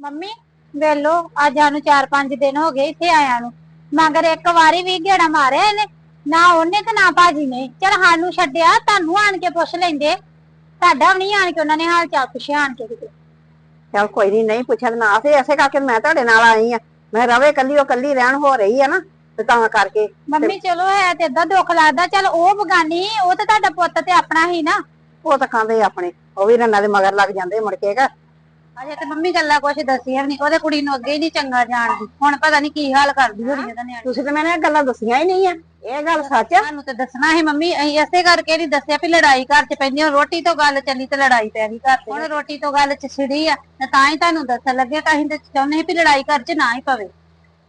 Mummy ਵੇਲੋ ਅੱਜ ਸਾਨੂੰ 4-5 ਦਿਨ ਹੋ ਗਏ ਇੱਥੇ ਆਇਆਂ ਨੂੰ। ਮਗਰ ਇੱਕ ਵਾਰੀ ਵੀ ਗੇੜਾ ਮਾਰਿਆ ਇਹਨੇ ਨਾ ਉਹਨੇ ਤੇ ਨਾ ਭਾਜੀ ਨੇ। ਚਲ ਸਾਨੂੰ ਛੱਡਿਆ ਤੁਹਾਨੂੰ ਆਣ ਕੇ ਪੁੱਛ ਲੈਂਦੇ। ਤੁਹਾਡਾ ਵੀ ਨਹੀਂ ਆਣ ਕੇ ਉਹਨਾਂ ਨੇ ਹਾਲ ਚਾਲ ਪੁੱਛਿਆ ਆਣ ਕੇ ਕਿਤੇ। ਚਲ ਕੋਈ ਨਹੀਂ ਨਹੀਂ ਪੁੱਛਣ ਨਾ ਸੀ ਐਸੇ ਕਰਕੇ ਮੈਂ ਤੁਹਾਡੇ ਨਾਲ ਆਈ ਆ। ਮੈਂ ਰਵੇ ਕੱਲੀ ਉਹ ਕੱਲੀ ਰਹਿਣ ਹੋ ਰਹੀ ਆ ਨਾ ਤੇ ਤਾਂ ਕਰਕੇ ਮੰਮੀ ਚਲੋ ਹੈ ਤੇ ਏਦਾਂ ਦੁੱਖ ਲੱਗਦਾ। ਚਲ ਉਹ ਬਗਾਨੀ ਉਹ ਤੇ ਤੁਹਾਡਾ ਪੁੱਤ ਤੇ ਆਪਣਾ ਹੀ ਨਾ। ਉਹ ਤਾਂ ਖਾਂਦੇ ਆਪਣੇ ਉਹ ਵੀ ਰੰਨਾਂ ਦੇ ਮਗਰ ਲੱਗ ਜਾਂਦੇ ਮੁੜ ਕੇ ਕਿ ਅਜੇ ਤੇ ਮੰਮੀ ਗੱਲਾਂ ਕੁਛ ਦੱਸੀਆਂ ਨਹੀਂ ਉਹਦੇ ਕੁੜੀ ਨੂੰ ਅੱਗੇ ਹੀ ਨਹੀਂ ਚੰਗਾ ਜਾਣਦੀ। ਹੁਣ ਪਤਾ ਨਹੀਂ ਕੀ ਹਾਲ ਕਰਦੀ ਹੋਣੀ ਉਹਦਾ ਨਿਆਣੀ। ਤੁਸੀਂ ਤੇ ਮੈਨੂੰ ਇਹ ਗੱਲਾਂ ਦੱਸੀਆਂ ਹੀ ਨਹੀਂ ਆ ਇਹ ਗੱਲ ਸੱਚ ਆ। ਤੁਹਾਨੂੰ ਤੇ ਦੱਸਣਾ ਹੈ ਮੰਮੀ ਅਸੀਂ ਇਸੇ ਕਰਕੇ ਨਹੀਂ ਦੱਸਿਆ ਵੀ ਲੜਾਈ ਘਰ 'ਚ ਪੈਂਦੀ ਹੁਣ ਰੋਟੀ ਤੋਂ ਗੱਲ ਚੱਲੀ ਤੇ ਲੜਾਈ ਪੈ ਗਈ ਘਰ 'ਚ ਹੁਣ ਰੋਟੀ ਤੋਂ ਗੱਲ 'ਚ ਛਿੜੀ ਆ ਤੇ ਤਾਂ ਹੀ ਤੁਹਾਨੂੰ ਦੱਸਣ ਲੱਗੇ ਤਾਂ ਅਸੀਂ ਤੇ ਚਾਹੁੰਦੇ ਸੀ ਵੀ ਲੜਾਈ ਘਰ 'ਚ ਨਾ ਹੀ ਪਵੇ।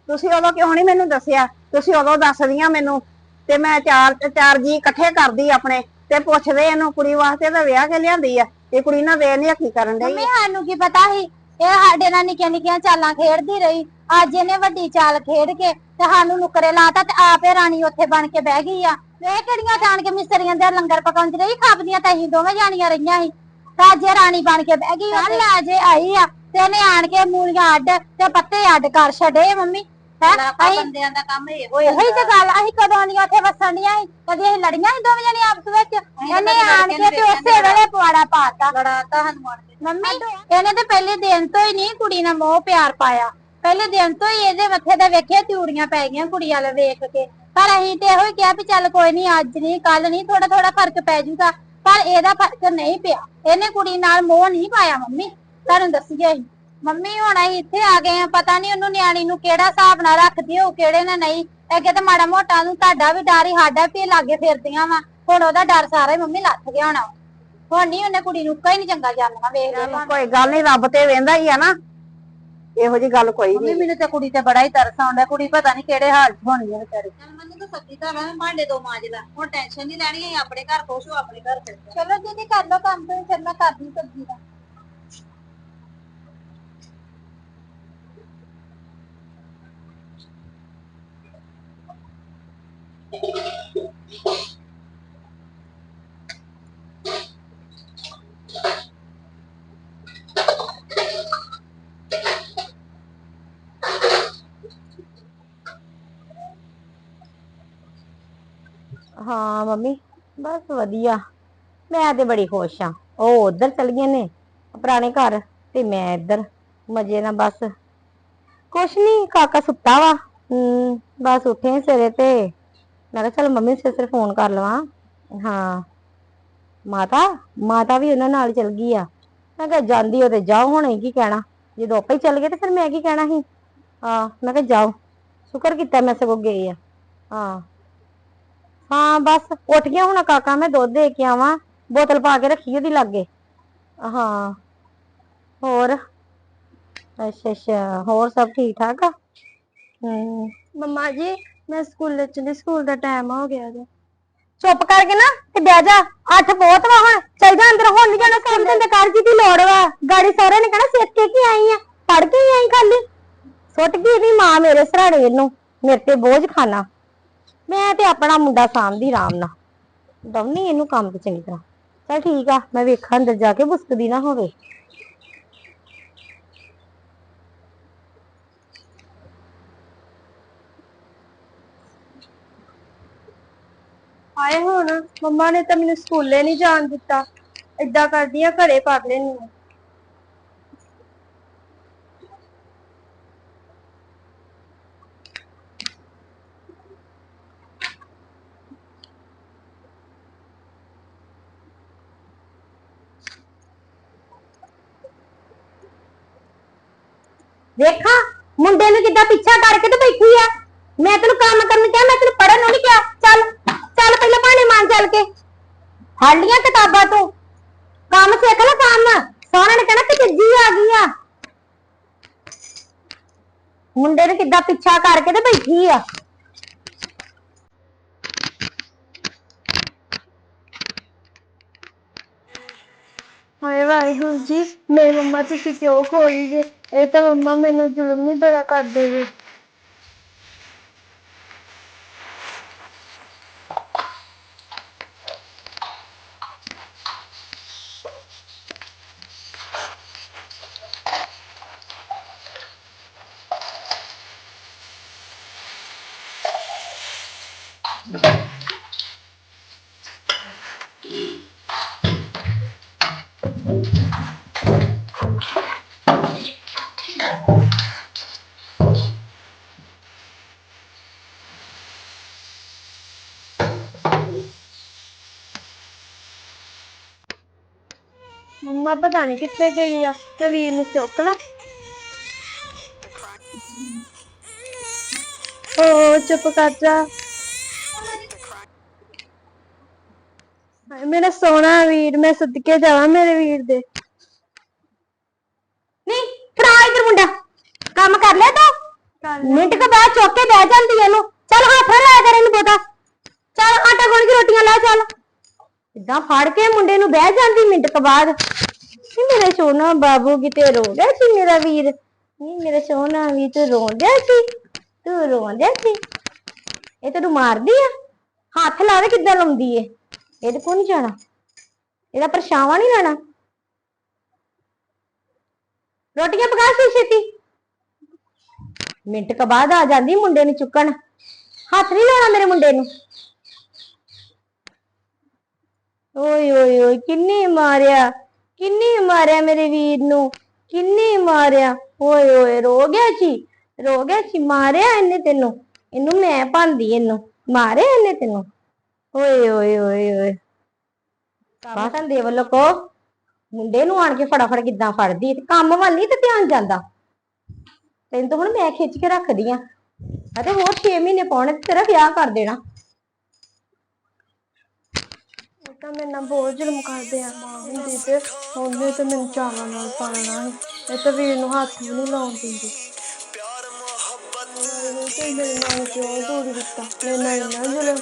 ਤੁਸੀਂ ਉਦੋਂ ਕਿਉਂ ਨਹੀਂ ਮੈਨੂੰ ਦੱਸਿਆ? ਤੁਸੀਂ ਉਦੋਂ ਦੱਸਦੀਆਂ ਮੈਨੂੰ ਤੇ ਮੈਂ ਚਾਰ ਚਾਰ ਜੀ ਇਕੱਠੇ ਕਰਦੀ ਆਪਣੇ ਤੇ ਪੁੱਛਦੇ ਇਹਨੂੰ ਕੁੜੀ ਵਾਸਤੇ ਤਾਂ ਵਿਆਹ ਕੇ ਲਿਆਂਦੀ ਆ। ਇਹ ਕੁੜੀ ਨਾਲ ਵੇਖ ਨਹੀਂ ਕੀ ਕਰਨ ਡਈ ਮੰਮੀ ਸਾਨੂੰ ਕੀ ਪਤਾ ਸੀ? ਇਹ ਸਾਡੇ ਨਾਲ ਨਿੱਕੀਆਂ ਨਿੱਕੀਆਂ ਚਾਲਾਂ ਖੇਡਦੀ ਰਹੀ। ਅੱਜ ਇਹਨੇ ਵੱਡੀ ਚਾਲ ਖੇਡ ਕੇ ਤੇ ਸਾਨੂੰ ਨੁਕਰੇ ਲਾਤਾ ਤੇ ਆਪੇ ਰਾਣੀ ਉੱਥੇ ਬਣ ਕੇ ਬਹਿ ਗਈ ਆ। ਇਹ ਕਿਹੜੀਆਂ ਜਾਣ ਕੇ ਮਿਸਰੀਆਂ ਦੇ ਲੰਗਰ ਪਕਾਉਂਦੀ ਰਹੀ? ਖਾਪਦੀਆਂ ਤਾਂ ਅਸੀਂ ਦੋਵੇਂ ਜਾਣੀਆਂ ਰਹੀਆਂ ਸੀ। ਤੇ ਅੱਜ ਇਹ ਰਾਣੀ ਬਣ ਕੇ ਬਹਿ ਗਈ ਕੱਲ ਅਜੇ ਆਈ ਆ ਤੇ ਇਹਨੇ ਆਣ ਕੇ ਮੂਲੀਆਂ ਅੱਡ ਤੇ ਪੱਤੇ ਅੱਡ ਕਰ ਛੱਡੇ ਮੰਮੀ। ਹੈ? ਅਸੀਂ ਬੰਦਿਆਂ ਦਾ ਕੰਮ ਇਹੋ ਇਹੀ ਤੇ ਗੱਲ ਅਸੀਂ ਕਦੋਂ ਦੀਆਂ ਉੱਥੇ ਵਸਣ ਡੀਆਂ ਸੀ? ਕਦੀ ਅਸੀਂ ਲੜੀਆਂ ਸੀ ਦੋਵੇਂ ਜਣੇ ਆਪਸ ਵਿੱਚ? ਇਹਨੇ ਆਣ ਕੇ ਤੇ ਉਸੇ ਵੇਲੇ ਪਵਾੜਾ ਪਾਤਾ। ਲੜਾਤਾ ਹਨੂਮਾਨ ਕੇ। ਮੰਮੀ ਇਹਨੇ ਤੇ ਪਹਿਲੇ ਦਿਨ ਤੋਂ ਹੀ ਨਹੀਂ ਕੁੜੀ ਨਾਲ ਮੋਹ ਪਿਆਰ ਪਾਇਆ। ਪਹਿਲੇ ਦਿਨ ਤੋਂ ਹੀ ਇਹਦੇ ਮੱਥੇ ਤੇ ਵੇਖਿਆ ਤਿਉੜੀਆਂ ਪੈ ਗਈਆਂ ਕੁੜੀ ਵਾਲ ਵੇਖ ਕੇ। ਪਰ ਅਸੀਂ ਤੇ ਇਹੋ ਹੀ ਕਿਹਾ ਵੀ ਚੱਲ ਕੋਈ ਨਹੀਂ ਅੱਜ ਨਹੀਂ ਕੱਲ ਨਹੀਂ ਥੋੜਾ ਥੋੜਾ ਫ਼ਰਕ ਪੈ ਜਾਊਗਾ। ਪਰ ਇਹਦਾ ਫ਼ਰਕ ਨਹੀਂ ਪਿਆ। ਇਹਨੇ ਕੁੜੀ ਨਾਲ ਮੋਹ ਨਹੀਂ ਪਾਇਆ ਮੰਮੀ। ਤੁਹਾਨੂੰ ਦੱਸੀਏ ਅਸੀਂ। ਮੰਮੀ ਹੁਣ ਅਸੀਂ ਇੱਥੇ ਆ ਗਏ ਆ ਪਤਾ ਨਹੀਂ ਉਹਨੂੰ ਨਿਆਣੀ ਨੂੰ ਕਿਹੜਾ ਹਿਸਾਬ ਨਾਲ ਰੱਖਦੀ ਹੋ ਕਿਹੜੇ ਨਾਲ ਨਹੀਂ। ਅੱਗੇ ਤੇ ਮਾੜਾ ਮੋਟਾ ਨੂੰ ਤੁਹਾਡਾ ਵੀ ਡਰ ਹੀ ਸਾਡਾ ਵੀ ਲਾਗੇ ਫਿਰਦੀਆਂ ਵਾ। ਹੁਣ ਉਹਦਾ ਡਰ ਸਾਰਾ ਹੀ ਮੰਮੀ ਲੱਥ ਗਿਆ ਹੋਣਾ। ਹੁਣ ਨਹੀਂ ਉਹਨੇ ਕੁੜੀ ਨੂੰ ਕੋਈ ਨਹੀਂ ਚੰਗਾ ਜਾਣਨਾ ਵੇਖ ਲਿਆ ਕੋਈ ਗੱਲ ਨਹੀਂ ਰੱਬ ਤੇ ਵੇਂਦਾ ਹੀ ਆ ਨਾ। ਇਹੋ ਜੀ ਗੱਲ ਕੋਈ ਮੰਮੀ ਨਹੀਂ ਮੈਨੂੰ ਤੇ ਕੁੜੀ ਤੇ ਬੜਾ ਹੀ ਤਰਸ ਆਉਂਦਾ ਕੁੜੀ ਪਤਾ ਨਹੀਂ ਕਿਹੜੇ ਹਾਲ 'ਚ ਹੋਣੀ ਹੈ ਵਿਚਾਰੀ। ਚੱਲ ਮੈਨੂੰ ਤਾਂ ਸੱਚੀ ਤਾਂ ਮੈਂ ਭਾਂਡੇ ਦੋ ਮਾਂਜ ਲੈ ਹੁਣ ਟੈਨਸ਼ਨ ਨਹੀਂ ਲੈਣੀ ਆਪਣੇ ਘਰ ਖੁਸ਼ ਹੋ ਆਪਣੇ ਘਰ ਚਲੋ ਦੀਦੀ ਕਰ ਲਓ ਕੰਮ ਤੇ ਫਿਰ ਮੈਂ ਕਰਦੀ ਸਬਜ਼ੀ ਦਾ। ਹਾਂ, ਮੰਮੀ, ਬਸ ਵਧੀਆ। ਮੈਂ ਤੇ ਬੜੀ ਖੁਸ਼ ਆ ਉਹ ਉਧਰ ਚਲ ਗਏ ਨੇ, ਪੁਰਾਣੇ ਘਰ, ਤੇ ਮੈਂ ਇੱਧਰ। ਮਜੇ ਨਾਲ ਬਸ। ਕੁਛ ਨਹੀਂ ਕਾਕਾ ਸੁੱਤਾ ਵਾ। ਹਮ ਬਸ ਉੱਠੇ ਸਵੇਰੇ ਤੇ। ਮੈਂ ਕਿਹਾ ਚਲ ਮੰਮੀ ਸਿਰ ਫੋਨ ਕਰ ਲਵਾਂ। ਹਾਂ। ਮਾਤਾ ਮਾਤਾ ਵੀ ਉਹਨਾਂ ਨਾਲ ਚਲ ਗਈ ਆ। ਮੈਂ ਕਿਹਾ ਜਾਂਦੀ ਉਹ ਤੇ ਜਾਓ ਹੁਣ ਕੀ ਕਹਿਣਾ? ਜਦੋਂ ਆਪਾਂ ਹੀ ਚੱਲ ਗਏ ਤੇ ਫਿਰ ਮੈਂ ਕੀ ਕਹਿਣਾ ਸੀ? ਹਾਂ, ਮੈਂ ਕਿਹਾ ਜਾਓ। ਸ਼ੁਕਰ ਕੀਤਾ ਮੈਂ ਸਗੋਂ ਗਏ ਆ। ਹਾਂ। ਹਾਂ, ਬਸ ਉੱਠ ਗਿਆ ਹੁਣ ਕਾਕਾ, ਮੈਂ ਦੁੱਧ ਦੇ ਕੇ ਆਵਾਂ। ਬੋਤਲ ਪਾ ਕੇ ਰੱਖੀ ਉਹਦੀ ਲਾਗੇ। ਹਾਂ। ਹੋਰ? ਅੱਛਾ ਅੱਛਾ। ਹੋਰ ਸਭ ਠੀਕ ਠਾਕ ਆ? ਹੂੰ। ਮੰਮਾ ਜੀ ਮੈਂ ਸਕੂਲ ਚਲੀ ਸਕੂਲ ਦਾ ਟਾਈਮ ਹੋ ਗਿਆ ਜੀ ਚੁੱਪ ਕਰਕੇ ਨਾ ਤੇ ਬਹਿ ਜਾ ਅੱਠ ਬਹੁਤ ਵਾ ਹੁਣ। ਚੱਲ ਜਾ ਅੰਦਰ ਹੁਣ ਨਹੀਂ ਜਾਣਾ ਕੰਮ ਤੇ ਕਰ ਜੀ ਦੀ ਲੋੜ ਵਾ? ਗਾੜੀ ਸਾਰਿਆਂ ਨੇ ਕਹਿਣਾ ਸਿੱਖ ਕੇ ਕੀ ਆਈ ਆ? ਪੜ ਕੇ ਹੀ ਆਈ ਖਾਲੀ? ਸੁੱਟ ਗਈ ਦੀ ਮਾਂ ਮੇਰੇ ਸਰਾਣੇ ਇਹਨੂੰ ਮੇਰੇ ਤੇ ਬੋਝ ਖਾਨਾ। ਮੈਂ ਤੇ ਆਪਣਾ ਮੁੰਡਾ ਸਾਂਭਦੀ ਆਰਾਮ ਨਾਲ। ਦਵਨੀ ਇਹਨੂੰ ਕੰਮ ਤੇ ਚੰਗੀ ਤਰ੍ਹਾਂ। ਚਲ ਠੀਕ ਆ ਮੈਂ ਵੇਖਾਂ ਅੰਦਰ ਜਾ ਕੇ ਬੁਸਕਦੀ ਨਾ ਹੋਵੇ। ਆਏ ਹੁਣ, ਮੰਮਾ ਨੇ ਤਾਂ ਮੈਨੂੰ ਸਕੂਲੇ ਨਹੀਂ ਜਾਣ ਦਿੱਤਾ। ਏਦਾਂ ਕਰਦੀ ਆ ਘਰੇ ਕਰ ਲੈਣੀ ਵੇਖਾਂ, ਮੁੰਡੇ ਨੂੰ ਕਿੱਦਾਂ ਪਿੱਛਾ ਕਰਕੇ ਤੇ ਬੈਠੀ ਆ। ਮੈਂ ਤੈਨੂੰ ਕੰਮ ਕਰਨ ਕਿਹਾ, ਮੈਂ ਤੈਨੂੰ ਪੜਨ ਨੂੰ ਨਹੀਂ ਕਿਹਾ ਚੱਲ ਚੱਲ ਪਹਿਲਾਂ ਭਾਣੇ ਮਾਂ ਚੱਲ ਕੇ। ਫੜ ਲੀਆਂ ਕਿਤਾਬਾਂ ਤੂੰ। ਕੰਮ ਸਿੱਖ ਲੈ ਕੰਮ। ਸੋਹਣੇ ਨੇ ਕਹਿਣਾ ਕਿ ਆ ਗਈ ਆ। ਮੁੰਡੇ ਨੂੰ ਕਿੱਦਾਂ ਪਿੱਛਾ ਕਰਕੇ ਤੇ ਬੈਠੀ ਆ। ਹਾਏ ਵਾਹਿਗੁਰੂ ਜੀ, ਮੇਰੀ ਮੰਮਾ ਤੁਸੀਂ ਕਿਉਂ ਖੋਈ ਜੇ? ਇਹ ਤਾਂ ਮੰਮਾ ਮੈਨੂੰ ਜ਼ੁਲਮ ਨਹੀਂ ਬੜਾ ਕਰਦੇ ਜੇ। ਮੰਮਾ ਪਤਾ ਨਹੀਂ ਕਿੱਥੇ ਗਈ ਆ ਤੇ ਵੀਰ ਨੂੰ ਚੁੱਕ ਲਾ ਓ ਚੁੱਪ ਕਰ ਜਾ ਹਾਏ ਮੇਰਾ ਸੋਹਣਾ ਵੀਰ ਮੈਂ ਸਦਕੇ ਜਾਵਾਂ ਮੇਰੇ ਵੀਰ ਦੇ। ਨਹੀਂ ਫੜਾ ਇਧਰ ਮੁੰਡਾ। ਕੰਮ ਕਰ ਲਿਆ ਤੂੰ? ਮਿੰਟ ਕੇ ਬਾਅਦ ਚੁੱਕ ਕੇ ਬਹਿ ਜਾਂਦੀ ਇਹਨੂੰ। ਚੱਲ ਹੱਥ ਨਾਲ ਲਾਇਆ ਕਰ ਇਹਨੂੰ ਬੋਤਾ ਚੱਲ ਆਟਾ ਗੁੰਨ ਕੇ ਰੋਟੀਆਂ ਲਾ ਚੱਲ। ਇਦਾਂ ਫੜ ਕੇ ਮੁੰਡੇ ਨੂੰ ਬਹਿ ਜਾਂਦੀ ਮਿੰਟ ਕੇ ਬਾਅਦ। ਨਹੀਂ ਮੇਰਾ ਸੋਹਣਾ ਬਾਬੂ ਕਿਤੇ ਰੋ ਰਿਹਾ ਸੀ ਮੇਰਾ ਵੀਰ। ਨਹੀਂ ਮੇਰਾ ਸੋਹਣਾ ਵੀ ਤੂੰ ਰੋਂਦਿਆ ਸੀ। ਤੂੰ ਰੋਂਦਿਆ ਸੀ। ਇਹ ਤੈਨੂੰ ਮਾਰਦੀ ਆ? ਹੱਥ ਲਾ ਦੇ ਕਿੱਦਾਂ ਲਾਉਂਦੀ ਏ? ਇਹਦੇ ਕੋਲ ਨਹੀਂ ਜਾਣਾ? ਇਹਦਾ ਪਰਛਾਵਾਂ ਨਹੀਂ ਲੈਣਾ? ਰੋਟੀਆਂ ਪਕਾ ਸੀ ਛੇਤੀ। ਮਿੰਟ ਕ ਬਾਅਦ ਆ ਜਾਂਦੀ ਮੁੰਡੇ ਨੂੰ ਚੁੱਕਣ। ਹੱਥ ਨਹੀਂ ਲਾਉਣਾ ਮੇਰੇ ਮੁੰਡੇ ਨੂੰ। ਓਏ ਓਏ ਓਏ, ਕਿੰਨੀ ਮਾਰਿਆ ਕਿੰਨੀ ਮਾਰਿਆ ਮੇਰੇ ਵੀਰ ਨੂੰ, ਕਿੰਨੀ ਮਾਰਿਆ। ਓਏ ਓਏ, ਰੋ ਗਿਆ ਜੀ ਰੋ ਗਿਆ ਸੀ, ਮਾਰਿਆ ਇਹਨੇ ਤੈਨੂੰ। ਇਹਨੂੰ ਮੈਂ ਭਾਂਦੀ ਇਹਨੂੰ। ਮਾਰਿਆ ਇਹਨੇ ਤੈਨੂੰ। ਓਏ ਓਏ ਓਏ ਓਏ। ਬਾਤਾਂ ਦੇ ਵੱਲੋਂ ਕੋ ਮੁੰਡੇ ਨੂੰ ਆਣ ਕੇ ਫਟਾਫਟ ਕਿੱਦਾਂ ਫੜਦੀ ਤੇ ਕੰਮ ਵੱਲ ਨਹੀਂ ਤੇ ਧਿਆਨ ਜਾਂਦਾ। ਤੈਨੂੰ ਤਾਂ ਹੁਣ ਮੈਂ ਖਿੱਚ ਕੇ ਰੱਖਦੀ ਆ। ਅਤੇ ਹੋਰ 6 ਮਹੀਨੇ ਪਾਉਣੇ ਤੇ ਤੇਰਾ ਵਿਆਹ ਕਰ ਦੇਣਾ। ਉਹ ਤਾਂ ਮੇਰੇ ਨਾਲ ਬਹੁਤ ਜ਼ੁਲਮ ਕਰਦੇ ਆ। ਮਾਂ ਹੁੰਦੀ ਤੇ ਉਹਨੇ ਤਾਂ ਮੈਨੂੰ ਚਾਵਾਂ ਨਾਲ ਪਾਲਣਾ ਸੀ ਇਹ ਤਾਂ ਵੀਰ ਨੂੰ ਹੱਥ ਵੀ ਨਹੀਂ ਲਾਉਣ ਦਿੰਦੀ। ਤੇ ਮੇਰੇ ਨਾਲ ਕਿਉਂ ਦੂਰ ਦਿੱਤਾ? ਮੇਰੇ ਨਾਲ ਇੰਨਾ ਜ਼ੁਲਮ